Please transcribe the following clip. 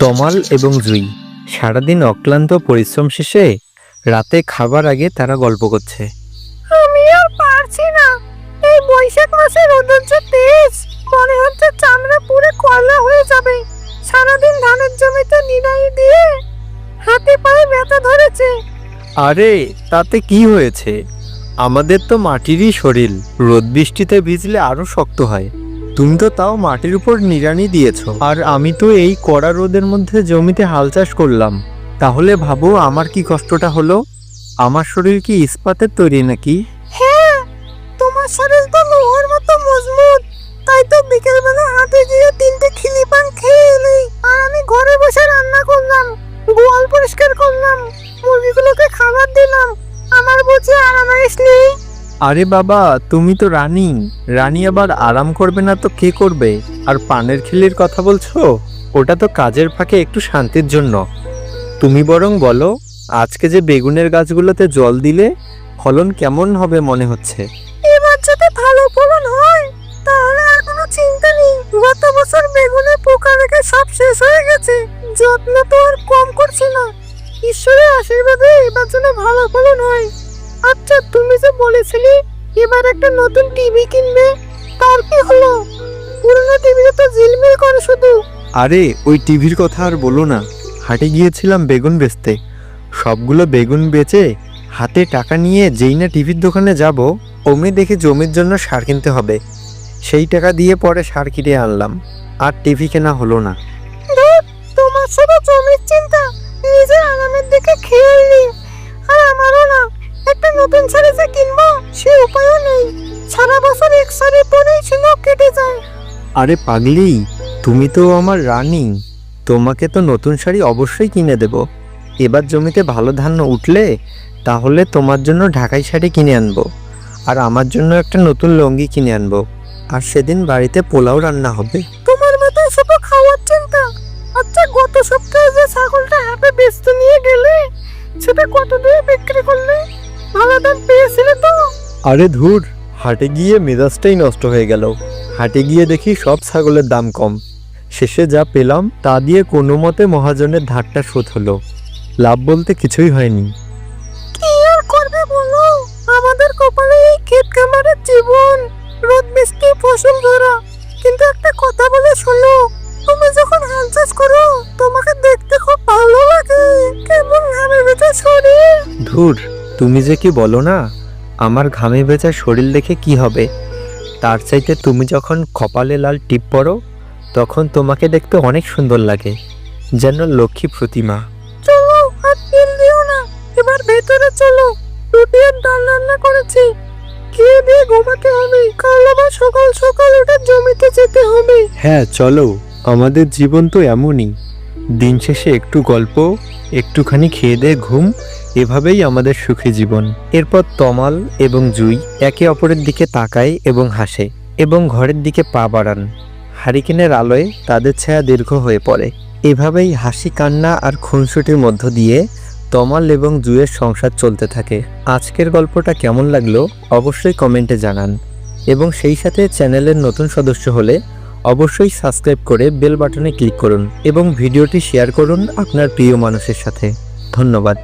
তমাল এবং জুই। সারাদিন অক্লান্ত পরিশ্রম শেষে রাতে খাবার আগে তারা গল্প করছে। আমি আর পারছি না। এই বৈশাখ মাসে রোদের যে তেজ মনে হচ্ছে চামড়া পুরো কয়লা হয়ে যাবে। সারাদিন ধানের জমিতে নিড়াই দিয়ে হাতে পায়ে ব্যথা ধরেছে। আরে তাতে কি হয়েছে? আমাদের তো মাটিরই শরীর। রোদ বৃষ্টিতে ভিজলে আরও শক্ত হয়। তুমি তো তাও মাটির উপর নিড়ানি দিয়েছ। আর আমি তো এই কড়া রোদের মধ্যে জমিতে হাল চাষ করলাম। তাহলে ভাবো আমার কি কষ্টটা হলো? আমার শরীর কি ইস্পাতের তৈরি নাকি? হ্যাঁ তোমার শরীর তো লোহার মতো মজবুত। তাই তো বিকেলবেলা হাতে গিয়ে তিনটে খিলি পান খেয়ে এলি। আর আমি ঘরে বসে রান্না করলাম, গোয়াল পরিষ্কার করলাম, মুরগিগুলোকে খাবার দিলাম। আমার বুঝে আরামাইশ নেই। আরে বাবা, তুমি তো রানী। রানী আবার আরাম করবে না তো কে করবে? আর পানের খিলির কথা বলছো? ওটা তো কাজের ফাঁকে একটু শান্তির জন্য। তুমি বরং বলো, আজকে যে বেগুনের গাছগুলোতে জল দিলে, ফলন কেমন হবে মনে হচ্ছে? এবার যদি ভালো ফলন হয়। তাহলে আর কোনো চিন্তা নেই। গত বছর বেগুনে পোকা রেখে সব শেষ হয়ে গেছে। যত্ন তো আর কম করছি না। ঈশ্বরের আশীর্বাদে এবার যেন ভালো ফলন হয়। আচ্ছা তুমি যে বলেছিলে এবার একটা নতুন টিভি কিনবে তার কি হলো? পুরনো টিভিতে তো ঝিলমিল করে শুধু। আরে ওই টিভির কথা আর বলো না। হাটে গিয়েছিলাম বেগুন বেচতে। সবগুলো বেগুন বেচে হাতে টাকা নিয়ে যেই না টিভির দোকানে যাব অমনি দেখি জমির জন্য সার কিনতে হবে। সেই টাকা দিয়ে পরে সার কিনে আনলাম। আর টিভি কেনা হলো না। তোমার শুধু জমির চিন্তা। নিজের আরামের দিকে খেয়াল নেই নতুন শাড়ি যে কিনবো সে উপায়ও নেই। সারা বছর এক শাড়ি পরেই ছিল কেটে যায়। আরে পাগলি তুমি তো আমার রানী। তোমাকে তো নতুন শাড়ি অবশ্যই কিনে দেব। এবার জমিতে ভালো ধান উঠলে তাহলে তোমার জন্য ঢাকাই শাড়ি কিনে আনব। আর আমার জন্য একটা নতুন লুঙ্গি কিনে আনব। আর সেদিন বাড়িতে পোলাও রান্না হবে। তোমার মাথায় শুধু খাওয়ার চিন্তা। আচ্ছা গত সপ্তাহে যে ছাগলটা হাটে বেচতে নিয়ে গেলে সেটা কত দিয়ে ভালো দাম পেয়েছিলে তো? আরে ধুর হাটে গিয়ে মেজাজটাই নষ্ট হয়ে গেল। হাটে গিয়ে দেখি সব ছাগলের দাম কম। শেষে যা পেলাম তা দিয়ে কোনো মতে মহাজনের ধারটা শোধ হলো। লাভ বলতে কিছুই হয়নি। কি আর করবে বলো? আমাদের কপালে এই ক্ষেত খামারের জীবন। রোদ বৃষ্টি ফসল ধরা। কিন্তু একটা কথা বলে শোনো তুমি যখন হাল চাষ করো তোমাকে দেখতে খুব ভালো লাগে। কেমন ঘামে বেঁচে শরীর? ধুর তুমি যে কি বলো না আমার ঘামে ভেজা শরীর দেখে কি হবে? তার চাইতে তুমি যখন কপালে লাল টিপ পরো তখন তোমাকে দেখতে অনেক সুন্দর লাগে যেন লক্ষ্মী প্রতিমা। চলো আর তেল দিও না এবার ভেতরে চলো। রুটি আর ডাল রান্না করেছি। খেয়ে দিয়ে ঘুমাতে হবে। কাল আবার সকাল সকাল উঠে জমিতে যেতে হবে। হ্যাঁ চলো আমাদের জীবন তো এমনই। দিন শেষে একটু গল্প একটুখানি খেয়ে দিয়ে ঘুম এভাবেই আমাদের সুখী জীবন। এরপর তমাল এবং জুই একে অপরের দিকে তাকায় এবং হাসে এবং ঘরের দিকে পা বাড়ান। হারিকেনের আলোয় তাদের ছায়া দীর্ঘ হয়ে পড়ে। এভাবেই হাসি, কান্না আর খুনসুটির মধ্য দিয়ে তমাল এবং জুয়ের সংসার চলতে থাকে। আজকের গল্পটা কেমন লাগল অবশ্যই কমেন্টে জানান এবং সেই সাথে চ্যানেলের নতুন সদস্য হলে অবশ্যই সাবস্ক্রাইব করে বেল বাটনে ক্লিক করুন এবং ভিডিওটি শেয়ার করুন আপনার প্রিয় মানুষের সাথে। ধন্যবাদ।